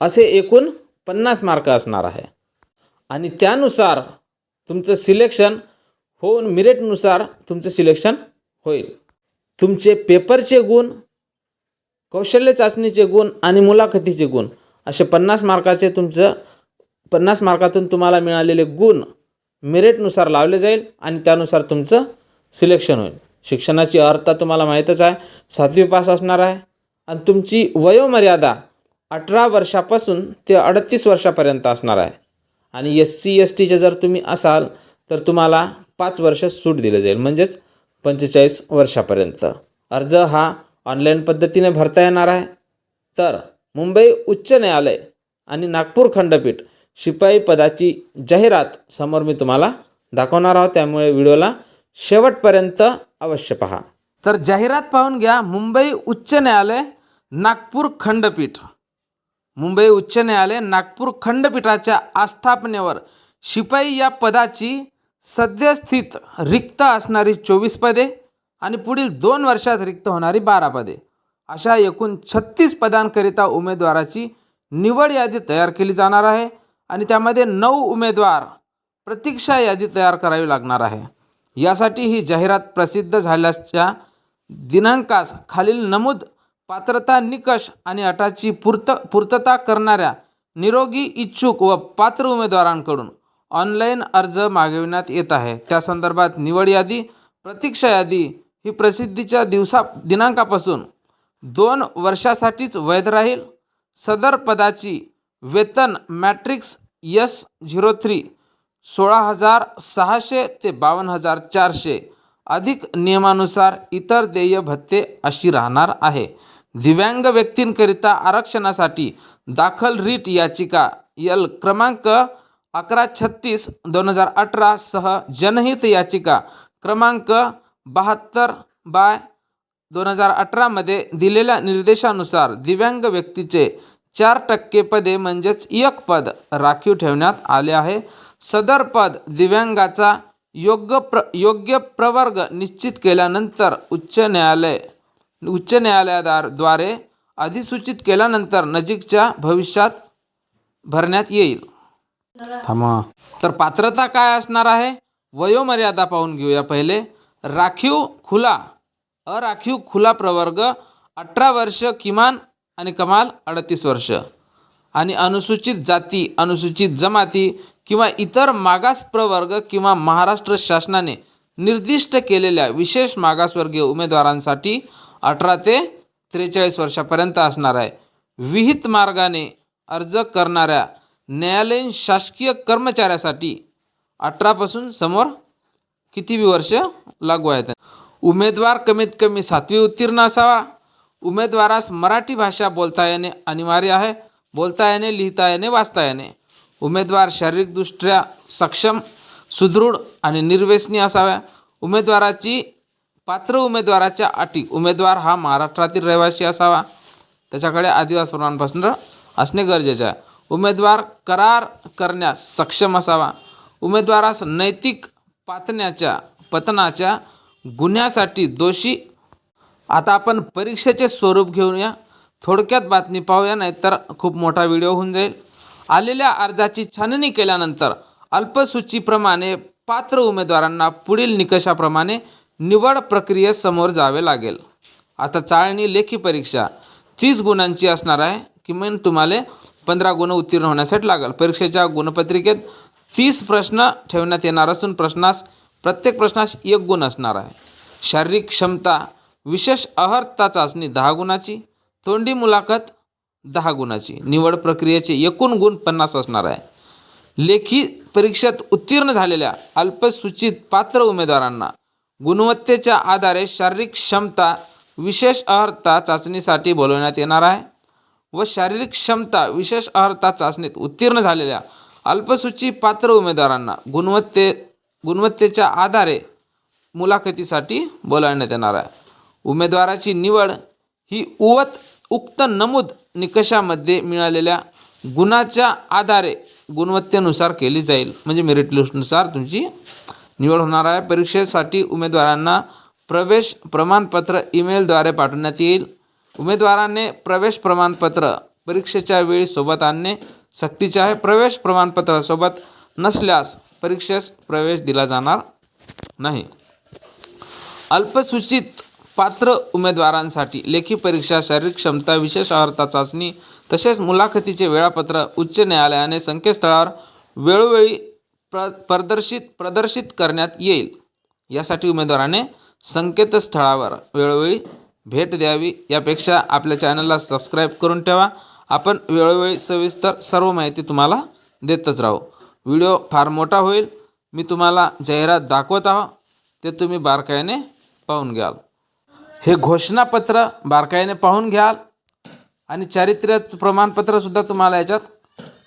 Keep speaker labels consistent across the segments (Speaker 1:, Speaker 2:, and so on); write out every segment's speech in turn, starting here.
Speaker 1: असे एकूण पन्नास मार्क असणार आहे. आणि त्यानुसार तुमचं सिलेक्शन होऊन मिरिटनुसार तुमचं सिलेक्शन होईल. तुमचे पेपरचे गुण कौशल्य चाचणीचे गुण आणि मुलाखतीचे गुण असे पन्नास मार्काचे तुमचं पन्नास मार्कातून तुम्हाला मिळालेले गुण मेरिटनुसार लावले जाईल आणि त्यानुसार तुमचं सिलेक्शन होईल. शिक्षणाची अर्हता तुम्हाला माहीतच आहे. सातवी पास असणार आहे. आणि तुमची वयोमर्यादा अठरा वर्षापासून ते अडतीस वर्षापर्यंत असणार आहे. आणि एस सी एस टीचे जर तुम्ही असाल तर तुम्हाला पाच वर्ष सूट दिलं जाईल म्हणजेच पंचेचाळीस वर्षापर्यंत. अर्ज हा ऑनलाईन पद्धतीने भरता येणार आहे. तर मुंबई उच्च न्यायालय आणि नागपूर खंडपीठ शिपाई पदाची जाहिरात समोर मी तुम्हाला दाखवणार आहोत. त्यामुळे व्हिडिओला शेवटपर्यंत अवश्य पहा. तर जाहिरात पाहून घ्या मुंबई उच्च न्यायालय नागपूर खंडपीठ. मुंबई उच्च न्यायालय नागपूर खंडपीठाच्या आस्थापनेवर शिपाई या पदाची सद्यस्थित रिक्त असणारी चोवीस पदे आणि पुढील दोन वर्षात रिक्त होणारी बारा पदे. अशा एकूण छत्तीस पदांकरिता उमेदवाराची निवड यादी तयार केली जाणार आहे आणि त्यामध्ये नऊ उमेदवार प्रतीक्षा यादी तयार करावी लागणार आहे. यासाठी ही जाहिरात प्रसिद्ध झाल्याच्या दिनांकास खालील नमूद पात्रता निकष आणि अटाची पूर्त पूर्तता करणाऱ्या निरोगी इच्छुक व पात्र उमेदवारांकडून ऑनलाईन अर्ज मागविण्यात येत आहे. त्या संदर्भात निवड यादी प्रतीक्षा यादी ही प्रसिद्धीच्या दिवसा दिनांकापासून दोन वर्षासाठीच वैध राहील. सदर पदाची वेतन मॅट्रिक्स यस झिरो थ्री सोळा हजार सहाशे ते बावन्न हजार चारशे अधिक नियमानुसार इतर देय भत्ते अशी राहणार आहे. दिव्यांग व्यक्तींकरिता आरक्षणासाठी दाखल रीट याचिका. यल क्रमांक अकरा छत्तीस दोन हजार अठरा सह जनहित याचिका. क्रमांक बहात्तर बाय दोन हजार अठरामध्ये दिलेल्या निर्देशानुसार दिव्यांग व्यक्तीचे चार टक्के पदे म्हणजेच एक पद राखीव ठेवण्यात आले आहे. सदर पद दिव्यांगाचा योग्य प्र योग्य प्रवर्ग निश्चित केल्यानंतर उच्च न्यायालय उच्च न्यायालयाद्वारे अधिसूचित केल्यानंतर नजीकच्या भविष्यात भरण्यात येईल. थांबा. तर पात्रता काय असणार आहे? वयोमर्यादा पाहून घेऊया पहिले. राखीव खुला अराखीव खुला प्रवर्ग अठरा वर्ष किमान आणि कमाल अडतीस वर्ष. आणि अनुसूचित जाती अनुसूचित जमाती किंवा इतर मागास प्रवर्ग किंवा महाराष्ट्र शासनाने निर्दिष्ट केलेल्या विशेष मागासवर्गीय उमेदवारांसाठी अठरा ते त्रेचाळीस वर्षापर्यंत असणार आहे. विहित मार्गाने अर्ज करणाऱ्या न्यायालयीन शासकीय कर्मचाऱ्यासाठी अठरापासून समोर किती वर्ष लागू आहेत? उमेदवार कमीत कमी सातवी उत्तीर्ण असावा. उमेदवारास मराठी भाषा बोलता येणे अनिवार्य आहे. बोलता येणे लिहिता येणे वाचता येणे. उमेदवार शारीरिकदृष्ट्या सक्षम सुदृढ आणि निर्व्यसनी असाव्या. उमेदवाराची पात्र उमेदवाराच्या अटी. उमेदवार हा महाराष्ट्रातील रहिवासी असावा. त्याच्याकडे आदिवासी प्रमाणपत्र असणे गरजेचे आहे. उमेदवार करार करण्यास सक्षम असावा. उमेदवारास नैतिक पातण्याच्या पतनाच्या गुन्ह्यासाठी दोषी. आता आपण परीक्षेचे स्वरूप घेऊया. थोडक्यात बातमी पाहूया नाहीतर खूप मोठा व्हिडिओ होऊन जाईल. आलेल्या अर्जाची छाननी केल्यानंतर अल्पसूचीप्रमाणे पात्र उमेदवारांना पुढील निकषाप्रमाणे निवड प्रक्रियेत समोर जावे लागेल. आता चाळणी लेखी परीक्षा. तीस गुणांची असणार आहे किमान तुम्हाला पंधरा गुण उत्तीर्ण होण्यासाठी लागेल. परीक्षेच्या गुणपत्रिकेत तीस प्रश्न ठेवण्यात येणार असून प्रश्नास प्रत्येक प्रश्नास एक गुण असणार आहे. शारीरिक क्षमता विशेष अहर्ता चाचणी दहा गुणाची तोंडी मुलाखत दहा गुणाची. निवड प्रक्रियेचे एकूण गुण पन्नास असणार आहे. लेखी परीक्षेत उत्तीर्ण झालेल्या अल्पसूचित पात्र उमेदवारांना गुणवत्तेच्या आधारे शारीरिक क्षमता विशेष अर्हता चाचणीसाठी बोलवण्यात येणार आहे व शारीरिक क्षमता विशेष अर्हता चाचणीत उत्तीर्ण झालेल्या अल्पसूची पात्र उमेदवारांना गुणवत्ते गुणवत्तेच्या आधारे मुलाखतीसाठी बोलावण्यात येणार आहे. उमेदवाराची निवड ही उवत उक्त नमूद निकषामध्ये मिळालेल्या गुणाच्या आधारे गुणवत्तेनुसार केली जाईल. म्हणजे मेरिट लिस्टनुसार तुमची निवड होणार आहे. परीक्षेसाठी उमेदवारांना प्रवेश प्रमाणपत्र ईमेलद्वारे पाठवण्यात येईल. उमेदवाराने प्रवेश प्रमाणपत्र परीक्षेच्या वेळी सोबत आणणे सक्तीचे आहे. प्रवेश प्रमाणपत्रासोबत नसल्यास परीक्षेस प्रवेश दिला जाणार नाही. अल्पसूचित पात्र उमेदवारांसाठी लेखी परीक्षा शारीरिक क्षमता विशेष अर्हता चाचणी तसेच मुलाखतीचे वेळापत्र उच्च न्यायालयाने संकेतस्थळावर वेळोवेळी प्र प्रदर्शित प्रदर्शित करण्यात येईल. यासाठी उमेदवाराने संकेतस्थळावर वेळोवेळी भेट द्यावी. यापेक्षा आपल्या चॅनलला सबस्क्राईब करून ठेवा. आपण वेळोवेळी सविस्तर सर्व माहिती तुम्हाला देतच राहू. व्हिडिओ फार मोठा होईल. मी तुम्हाला जाहिरात दाखवत आहो ते तुम्ही बारकाईने पाहून घ्याल. हे घोषणापत्र बारकाईने पाहून घ्याल. आणि चारित्र्याचं प्रमाणपत्रसुद्धा तुम्हाला याच्यात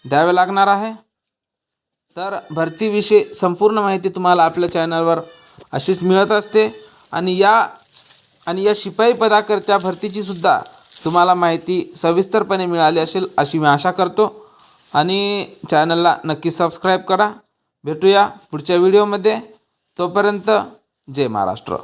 Speaker 1: द्यावे लागणार आहे. तर भरतीविषयी संपूर्ण माहिती तुम्हाला आपल्या चॅनलवर अशीच मिळत असते. आणि या आणि या शिपाई पदाकरच्या भरतीची सुद्धा तुम्हाला माहिती सविस्तरपणे मिळाली असेल अशी मी आशा करतो. आणि चॅनलला नक्की सबस्क्राईब करा. भेटूया पुढच्या व्हिडिओमध्ये. तोपर्यंत जय महाराष्ट्र.